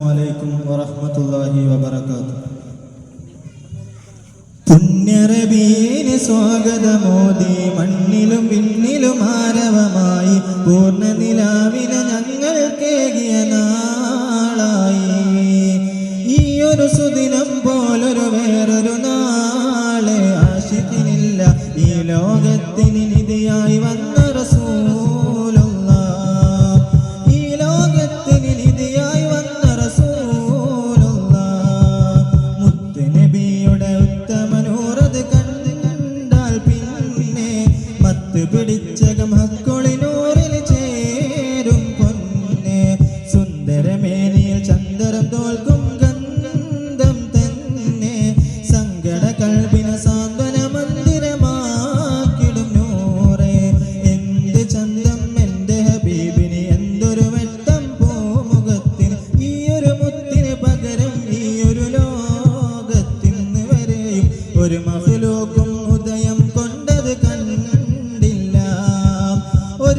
വലൈക്കും വറഹ്മത്തുള്ളാഹി വബറകാത്തു പുണ്യറബീന് സ്വാഗതമോദി മണ്ണിലും പിന്നിലും ആരവമായി പൂർണ നിലാവിന ഞങ്ങൾ കേകിയ നാളായി. ഈ ഒരു സുദിനം പോലൊരു വേറൊരു നാളെ ആശിക്കുന്നില്ല ഈ ലോകത്തിന് നിധിയായി വന്നു പിടിച്ചകം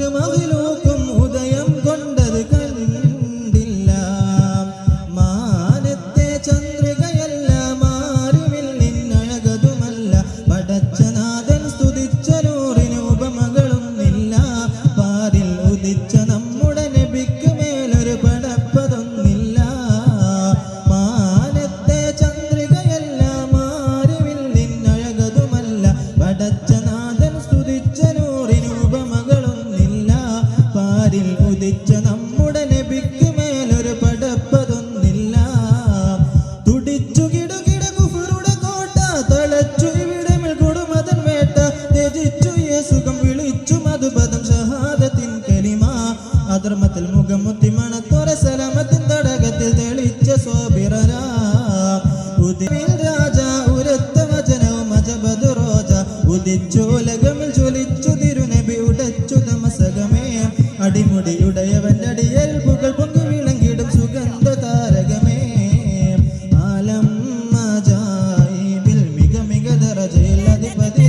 i'm all അധർമ്മത്തിൽ മുഖമുത്തി മണത്തോരെ സലമത്തിൻ തടകത്തിൽ തെളിച്ച സ്വബിറാം ഉദിവിൽ രാജ ഉരത്ത വചനവും അജബദ് റോജ. ഉദിച്ചു ലഗമിൽ ചൊലിച്ചു തിരുനബി ഉടച്ചു തമസകമേ അടിമുടിയുടയവന്റെ അടിയൽ പുകൾ പൊങ്കി വിളങ്ങിടും സുഗന്ധ താരകമേ ആലം മിക മിക ദറജയിൽ അധിപതി